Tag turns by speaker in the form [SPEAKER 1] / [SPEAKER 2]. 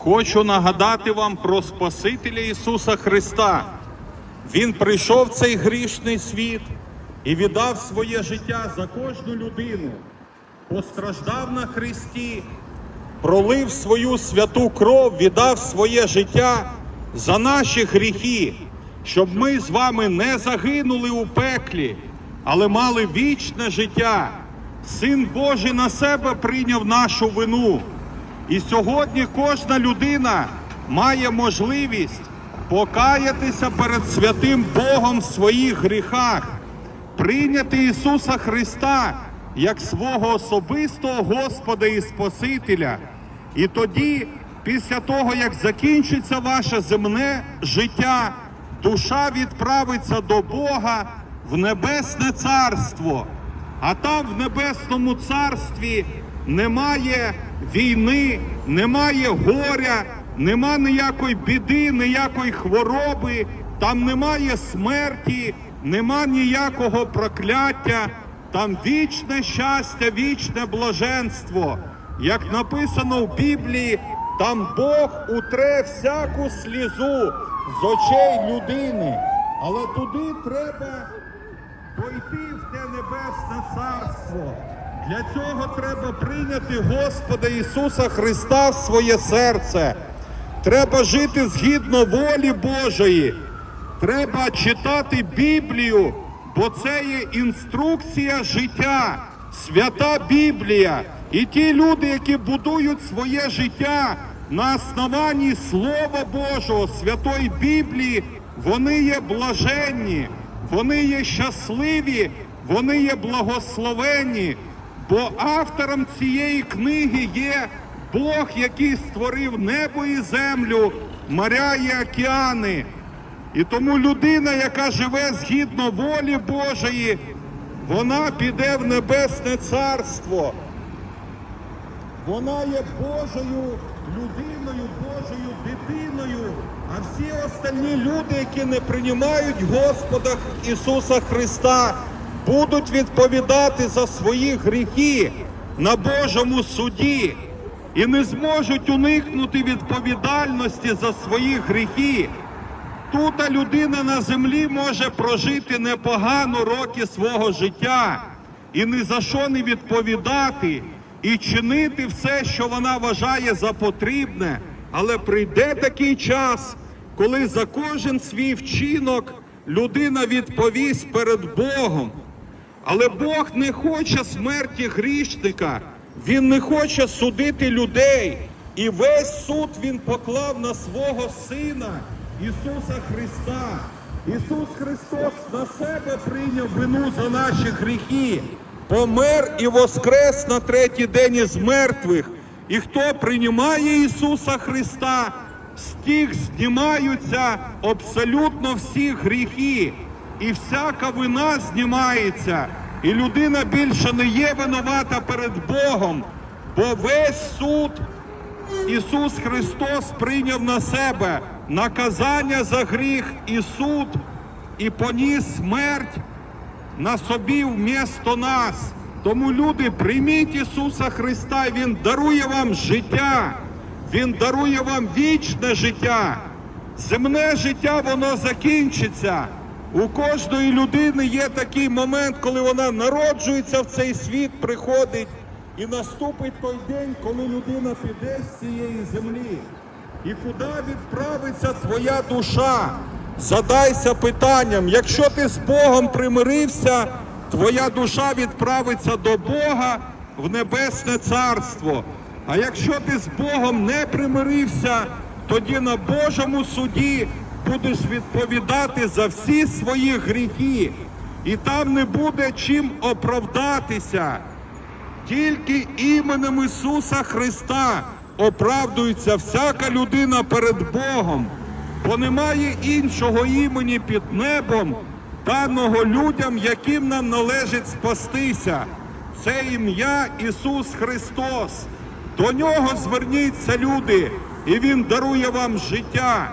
[SPEAKER 1] хочу нагадати вам про Спасителя Ісуса Христа. Він прийшов в цей грішний світ і віддав своє життя за кожну людину, постраждав на Христі, пролив свою святу кров, віддав своє життя за наші гріхи, щоб ми з вами не загинули у пеклі, але мали вічне життя. Син Божий на себе прийняв нашу вину. І сьогодні кожна людина має можливість покаятися перед святим Богом в своїх гріхах, прийняти Ісуса Христа як свого особистого Господа і Спасителя. І тоді, після того, як закінчиться ваше земне життя, душа відправиться до Бога в Небесне Царство. А там в Небесному Царстві немає війни, немає горя, нема ніякої біди, ніякої хвороби, там немає смерті, нема ніякого прокляття, там вічне щастя, вічне блаженство. Як написано в Біблії, там Бог утре всяку слізу з очей людини. Але туди треба Пойти в те небесне царство. Для цього треба прийняти Господа Ісуса Христа в своє серце. Треба жити згідно волі Божої. Треба читати Біблію, бо це є інструкція життя, свята Біблія. І ті люди, які будують своє життя на основанні Слова Божого, святої Біблії, вони є блаженні. Вони є щасливі, вони є благословенні, бо автором цієї книги є Бог, який створив небо і землю, моря і океани. І тому людина, яка живе згідно волі Божої, вона піде в небесне царство. Вона є Божою людиною, Божою дитиною. А всі остальні люди, які не приймають Господа Ісуса Христа, будуть відповідати за свої гріхи на Божому суді і не зможуть уникнути відповідальності за свої гріхи. Тут людина на землі може прожити непогано роки свого життя і ні за що не відповідати, і чинити все, що вона вважає за потрібне. Але прийде такий час, коли за кожен свій вчинок людина відповість перед Богом. Але Бог не хоче смерті грішника, Він не хоче судити людей. І весь суд Він поклав на свого Сина Ісуса Христа. Ісус Христос на себе прийняв вину за наші гріхи, помер і воскрес на третій день із мертвих. І хто приймає Ісуса Христа, з тих знімаються абсолютно всі гріхи, і всяка вина знімається, і людина більше не є винувата перед Богом, бо весь суд Ісус Христос прийняв на себе наказання за гріх і суд, і поніс смерть на собі вмісто нас. Тому люди, прийміть Ісуса Христа, Він дарує вам життя, Він дарує вам вічне життя. Земне життя воно закінчиться. У кожної людини є такий момент, коли вона народжується в цей світ, приходить, і наступить той день, коли людина піде з цієї землі. І куди відправиться твоя душа? Задайся питанням, якщо ти з Богом примирився, твоя душа відправиться до Бога в небесне царство. А якщо ти з Богом не примирився, тоді на Божому суді будеш відповідати за всі свої гріхи, і там не буде чим оправдатися. Тільки іменем Ісуса Христа оправдується всяка людина перед Богом, бо немає іншого імені під небом, даного людям, яким нам належить спастися. Це ім'я Ісус Христос. До нього зверніться люди, і Він дарує вам життя.